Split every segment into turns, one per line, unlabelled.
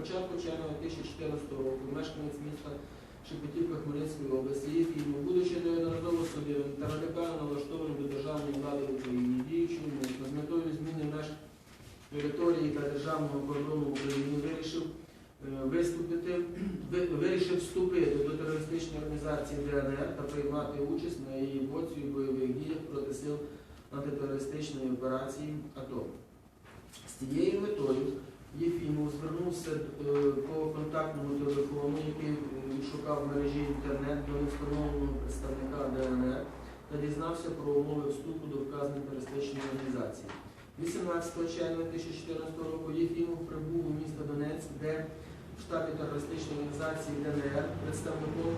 початку червня 2014 року мешканець міста Шепетівка Хмельницької області Єфімов, будучи неодноразово судовим та радикально налаштованим до державної влади в Україні, діючим з метою зміни меж території та державного кордону України вирішив е, виступити, вирішив вступити до терористичної організації ДНР та приймати участь на її боці у бойових діях проти сил антитерористичної операції АТО. З цією метою Єфімов звернувся е, по контактному телефону, який шукав в мережі інтернет до невстановленого представника ДНР та дізнався про умови вступу до вказаної терористичної організації. 18 червня 2014 року Єфімов прибув у місто Донецьк, де в штабі терористичної організації ДНР представником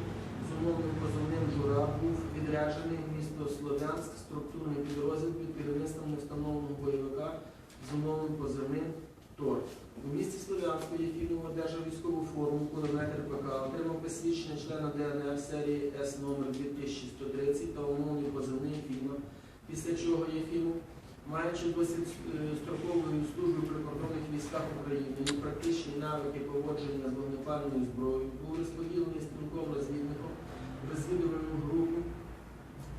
з умовним позовним жура був відряджений в місто Слов'янськ структурний підрозділ під керівництвом невстановленого бойовика з умовним позивним ТОР. У місті Слов'янську Єфімов одержав військову форму кулемет РПК, отримав посвідчення члена ДНР серії С номер 2130 та умовний позивний фільма, після чого Єфімов, маючи досвід е, строкової служби в прикордонних військах України і практичні навики поводження з вогнепальною зброєю, був розподілений стрілком розвідником в розвідувальну групу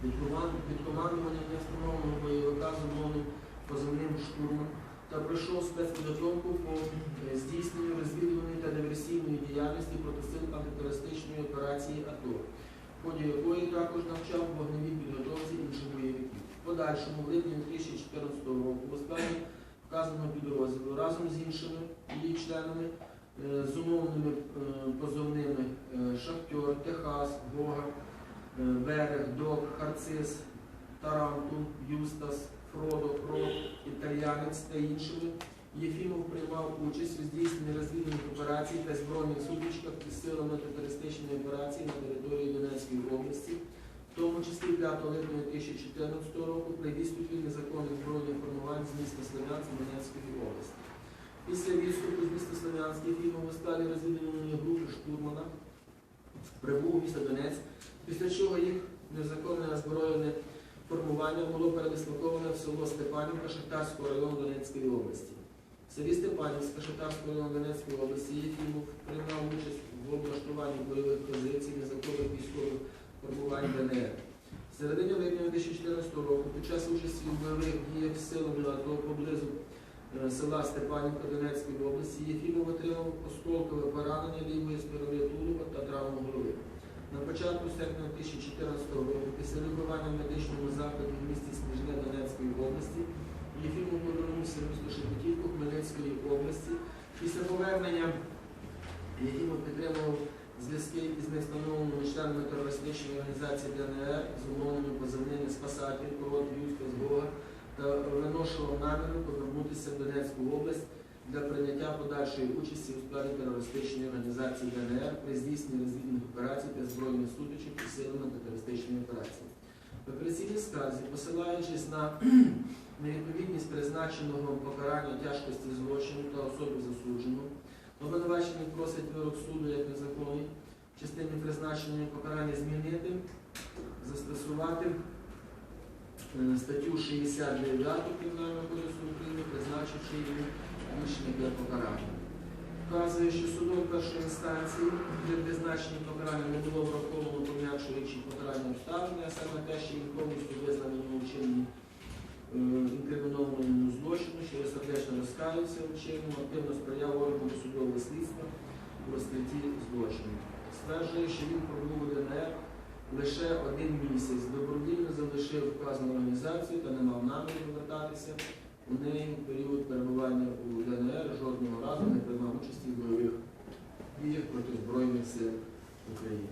під команд- під командуванням невстановленого бойовика з умовним позивним штурмом та пройшов спецпідготовку по е, здійсненню розвідувальної та диверсійної діяльності проти сил антитерористичної операції АТО, в ході якої також навчав вогневій підготовці інших бойовиків. В подальшому, в липні 2014 року, у складі вказаного підрозділу разом з іншими її членами е, з умовними е, позовними е, Шахтер, Техас, Гога, Берег, Док, Харцис, Таранту, Юстас, Фродо, Рот, Італіянець та іншими. Єфімов приймав участь у здійсненні розвідувальних операцій та збройних сутичках із силами терористичної операції на території Донецької області, в тому числі 5 липня 2014 року при відступі незаконних збройних формувань з міста Слов'янськ Донецької області. Після відступу з міста Слов'янськ Єфімов у складі розвідувальної групи штурмана прибув у місто Донецьк, після чого їх незаконне озброєне формування було передислоковане в село Степанівка Шахтарського району Донецької області. В селі Степанівська Шахтарського району Донецької області Єфімов приймав участь в облаштуванні бойових позицій незаконних військових формувань ДНР. В середині липня 2014 року під час участі у бойових діях силами АТО поблизу е, села Степанівка Донецької області Єфімов отримав осколкове поранення лівої сторони тулуба та травму голови. На початку серпня 2014 року, після лікування в медичному закладі в місті Сніжне Донецької області, Єфімов повернувся в місто Шепетівку Хмельницької області. Після повернення Єфімов підтримував зв'язки із невстановленими членами терористичної організації ДНР з умовними позивними «Спасатель», «Корот», «Юська», «Згога» та виношував наміру повернутися в Донецьку область для прийняття подальшої участі у складі терористичної організації ДНР при здійсненні розвідних операцій та збройних сутичок із силами антитерористичної операції. В апеляційній скарзі, посилаючись на невідповідність призначеного покарання тяжкості злочину та особи засудженого, обвинувачений просить вирок суду як незаконний частині призначення покарання змінити, застосувати е, статтю 69 Кримінального кодексу України, призначивши її рішення для покарання. Вказує, що судом першої інстанції для призначення покарання не було враховано пом'якшуючи покарання обставини, а саме те, що він повністю визнаний у вчиненні е, інкримінованому злочину, що сердечно розкаюся в активно сприяв органу судового слідства у розкритті злочину. Стверджує, що він пробув у ДНР лише один місяць, добровільно залишив вказану організацію та не мав наміру повертатися в неї період перебування у ДНР жодного разу не приймав участі в бойових діях проти Збройних сил України.